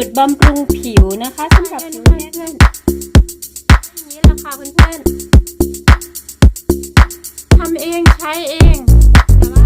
สูตรบำรุงผิวนะคะสำหรับผิวแห้งเพื่อนๆนี่แหละค่ะเพื่อนๆทำเองใช้เองแต่ว่า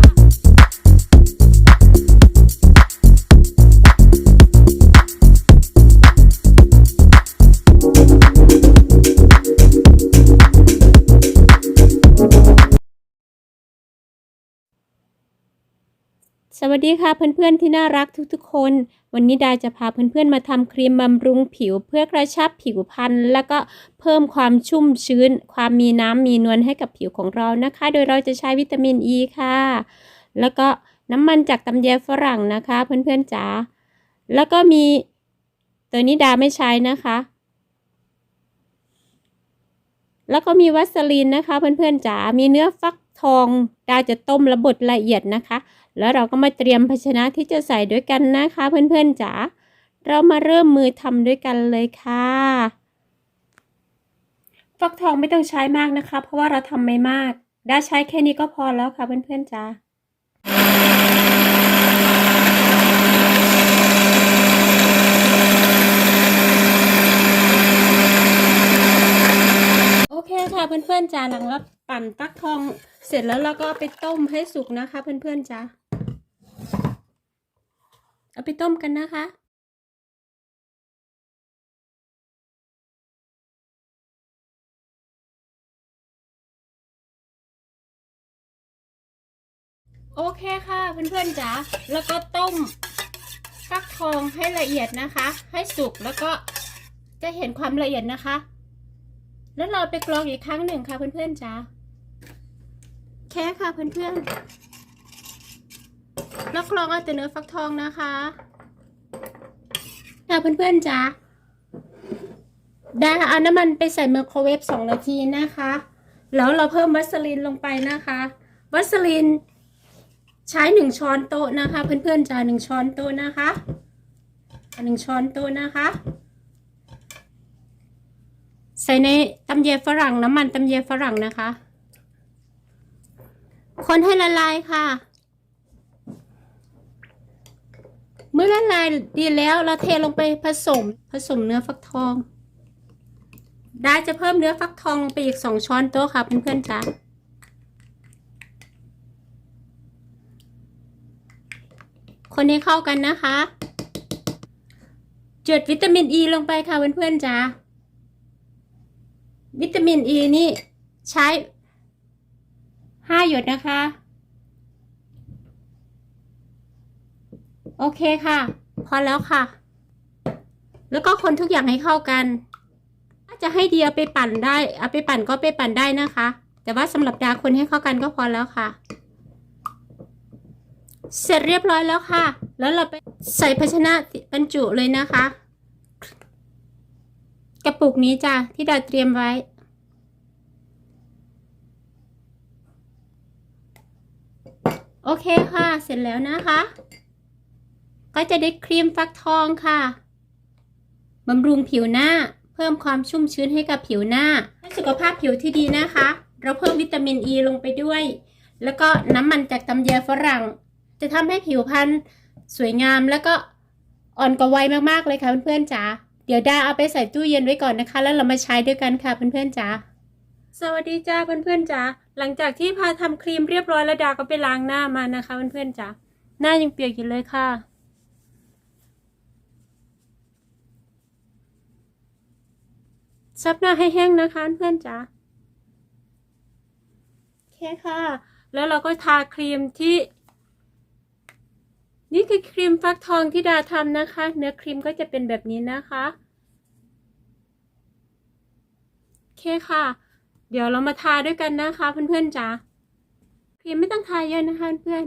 สวัสดีค่ะเพื่อนๆที่น่ารักทุกๆคน วันนี้ดาจะพาเพื่อนๆมาทำครีมบำรุงผิวเพื่อกระชับผิวพรรณแล้วก็เพิ่มความชุ่มชื้น ความมีน้ำมีนวลให้กับผิวของเรานะคะ โดยเราจะใช้วิตามินอ e ีค่ะ แล้วก็น้ำมันจากตำแยฝรั่งนะคะเพื่อนๆจ๋าแล้วก็มีตัวนี้ดาไม่ใช้นะคะ แล้วก็มีวัสลีนนะคะเพื่อนๆจ๋ามีเนื้อฟัก ทองดาจะต้มและบดละเอียดนะคะ แล้วเราก็มาเตรียมภาชนะที่จะใส่ด้วยกันนะคะเพื่อนๆจ๋าเรามาเริ่มมือทำด้วยกันเลยค่ะฟักทองไม่ต้องใช้มากนะคะ เพราะว่าเราทำไม่มากได้ใช้แค่นี้ก็พอแล้วค่ะเพื่อนๆจ๋าโอเคค่ะเพื่อนๆจ๋าหลังเราปั่นฟักทอง เสร็จแล้วเราก็ไปต้มให้สุกนะคะ เพื่อนๆจ๋าเอาไปต้มกันนะคะโอเคค่ะเพื่อนๆจ๋าแล้วก็ต้มฟักทองให้ละเอียดนะคะ ให้สุกแล้วก็จะเห็นความละเอียดนะคะ แล้วเราไปกรองอีกครั้งหนึ่งค่ะเพื่อนๆจ๋า แค่ค่ะเพื่อนๆแล้วกรองเอาแต่เนื้อฟักทองนะคะค่ะเพื่อนๆจ๋าได้เอาน้ำมันไปใส่ไมโครเวฟสองนาทีนะคะ แล้วเราเพิ่มวัสลินลงไปนะคะ วัสลินใช้หนึ่งช้อนโต๊ะนะคะ เพื่อนๆจ๋าหนึ่งช้อนโต๊ะนะคะหนึ่งช้อนโต๊ะนะคะ ใส่ในตำเยฝรั่งน้ำมันตำเยฝรั่งนะคะ คนให้ละลายค่ะ เมื่อละลายดีแล้วเราเทลงไปผสมผสมเนื้อฟักทองได้จะเพิ่มเนื้อฟักทองลงไปอีกสองช้อนโต๊ะค่ะเพื่อนๆจ้าคนให้เข้ากันนะคะจดวิตามินอ e ีลงไปค่ะเพื่อนๆจ้าวิตามินอ e ีนี่ใช้ ห้าหยดนะคะ โอเคค่ะ พอแล้วค่ะ แล้วก็คนทุกอย่างให้เข้ากัน ถ้าจะให้เดีเอาไปปั่นได้เอาไปปั่นก็ไปปั่นได้นะคะ แต่ว่าสำหรับดาคนให้เข้ากันก็พอแล้วค่ะ เสร็จเรียบร้อยแล้วค่ะ แล้วเราไปใส่ภาชนะบรรจุเลยนะคะ กระปุกนี้จ้ะที่ดาเตรียมไว้ โอ เคค่ะ เสร็จแล้วนะคะ ก็จะได้ครีมฟักทองค่ะบำรุงผิวหน้า เพิ่มความชุ่มชื้นให้กับผิวหน้าให้สุขภาพผิวที่ดีนะคะ เราเพิ่มวิตามินอ e ีลงไปด้วย แล้วก็น้ำมันจากตำแยฝรั่ง จะทำให้ผิวพรรณสวยงามแล้วก็อ่อนกว่าวัยมากๆเลยค่ะเพื่อนๆจ๋าเดี๋ยวดาเอาไปใส่ตู้เย็นไว้ก่อนนะคะ แล้วเรามาใช้ด้วยกันค่ะเพื่อนๆจ๋าสวัสดีจ้าเพื่อนๆจ๋า หลังจากที่พาทำครีมเรียบร้อยแล้วดาก็ไปล้างหน้ามานะคะเพื่อนๆจ๋าหน้ายังเปียกอยู่เลยค่ะ ซับหน้าให้แห้งนะคะเพื่อนจ๋าโอเคค่ะ แล้วเราก็ทาครีมที่ นี่คือครีมฟักทองที่ดาทำนะคะ เนื้อครีมก็จะเป็นแบบนี้นะคะโอเคค่ะ เดี๋ยวเรามาทาด้วยกันนะคะเพื่อนๆจ๋าครีมไม่ต้องทาเยอะนะคะเพื่อน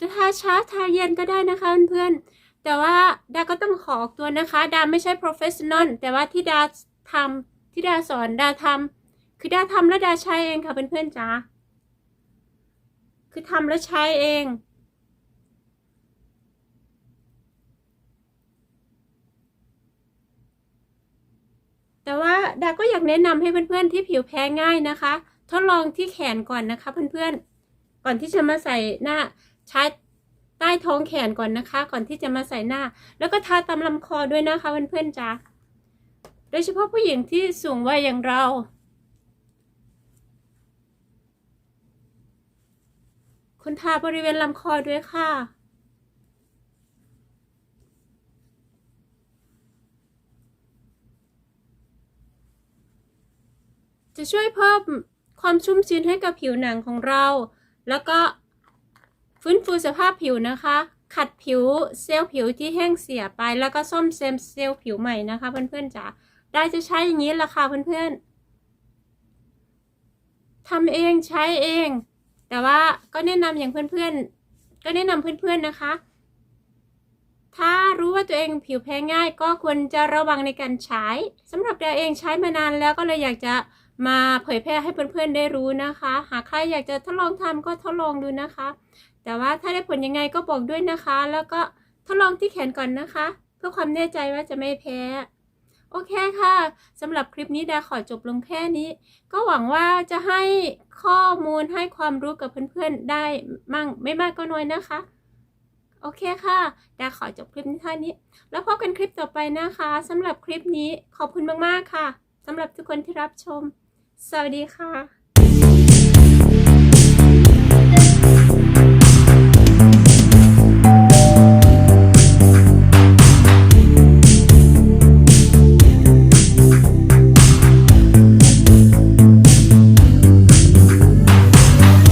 จะทาช้าทาเย็นก็ได้นะคะเพื่อนๆแต่ว่าดาก็ต้องขอออกตัวนะคะ ดาไม่ใช่ professional แต่ว่าที่ดาทำ ที่ดาสอนดาทำคือดาทำและดาใช้เองค่ะเพื่อนๆจ้าคือทำและใช้เองแต่ว่าดาก็อยากแนะนำให้เพื่อนๆที่ผิวแพ้ง่ายนะคะ ทดลองที่แขนก่อนนะคะเพื่อนๆ ก่อนที่จะมาใส่หน้าใช้ใต้ท้องแขนก่อนนะคะ ก่อนที่จะมาใส่หน้า แล้วก็ทาตามลำคอด้วยนะคะเพื่อนๆจ้า ยเฉพาะผู้หญิงที่สูงวัยอย่างเราคุณทาบริเวณลำคอด้วยค่ะจะช่วยเพิ่มความชุ่มชื้นให้กับผิวหนังของเรา แล้วก็ฟื้นฟูสภาพผิวนะคะ ขัดผิวเซลล์ผิวที่แห้งเสียไป แล้วก็ซ่อมเซลล์เซลล์ผิวใหม่นะคะเพื่อนๆจ๋า ได้จะใช้อย่างนี้ละค่ะเพื่อนๆทำเองใช้เอง แต่ว่าก็แนะนำอย่างเพื่อนๆ ก็แนะนำเพื่อนๆนะคะ ถ้ารู้ว่าตัวเองผิวแพ้ง่าย ก็ควรจะระวังในการใช้สำหรับดาเองใช้มานานแล้วก็เลยอยากจะมาเผยแพร่ให้เพื่อนๆได้รู้นะคะ หากใครอยากจะทดลองทำก็ทดลองดูนะคะ แต่ว่าถ้าได้ผลยังไงก็บอกด้วยนะคะ แล้วก็ทดลองที่แขนก่อนนะคะ เพื่อความแน่ใจว่าจะไม่แพ้ โอเคค่ะสำหรับคลิปนี้ดาขอจบลงแค่นี้ ก็หวังว่าจะให้ข้อมูลให้ความรู้กับเพื่อนๆได้มั่งไม่มากก็น้อยนะคะ โอเคค่ะ ดาขอจบคลิปนี้เท่านี้ แล้วพบกันคลิปต่อไปนะคะสำหรับคลิปนี้ขอบคุณมากๆค่ะสำหรับทุกคนที่รับชม สวัสดีค่ะ